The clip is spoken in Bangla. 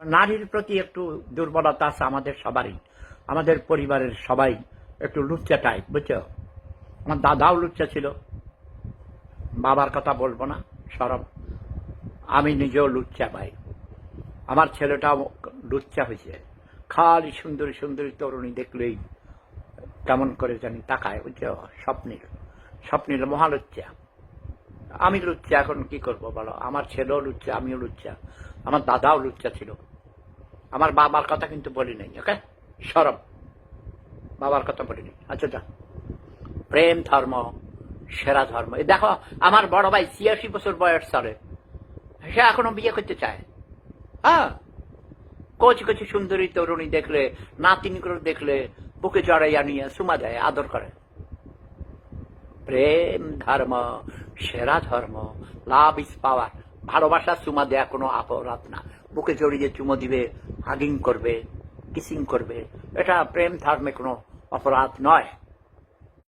নারীর প্রতি একটু দুর্বলতা আছে আমাদের সবারই, আমাদের পরিবারের সবাই একটু লুচ্চা টাইপ বুঝছ? আমার দাদাও লুচ্চা ছিল। বাবার কথা বলব না, সরব। আমি নিজেও লুচ্চা ভাই আমার ছেলেটাও লুচ্চা হয়েছে। খালি সুন্দরী সুন্দরী তরুণী দেখলেই কেমন করে জানি তাকায়, বুঝছ? স্বপ্নীল। স্বপ্নীল মহালুচ্চা আমি লুচ্চা, এখন কি করব বলো? আমার ছেলেও লুচ্চা, আমিও লুচ্চা। আমার দাদাও লুচ্চা ছিল। আমার বাবার কথা কিন্তু বলি নাই ওকে সরব। বাবার কথা বলিনি আচ্ছা যা। প্রেম ধর্ম, সেরা ধর্ম। এই দেখো, আমার বড় ভাই ছিয়াশি বছর বয়স চলে। সে এখনও বিয়ে করতে চায়। হ্যাঁ? কচি কচি সুন্দরী তরুণী দেখলে নাতিনগুলো দেখলে, বুকে জড়াইয়া নিয়ে সুমা দেয়, আদর করে। প্রেম ধর্ম, সেরা ধর্ম লাভ ইস পাওয়ার ভালোবাসা চুমা দেয়া কোনো অপরাধ না। বুকে জড়িয়ে চুমো দিবে, হাগিং করবে কিসিং করবে। এটা প্রেম ধর্মে কোনো অপরাধ নয়।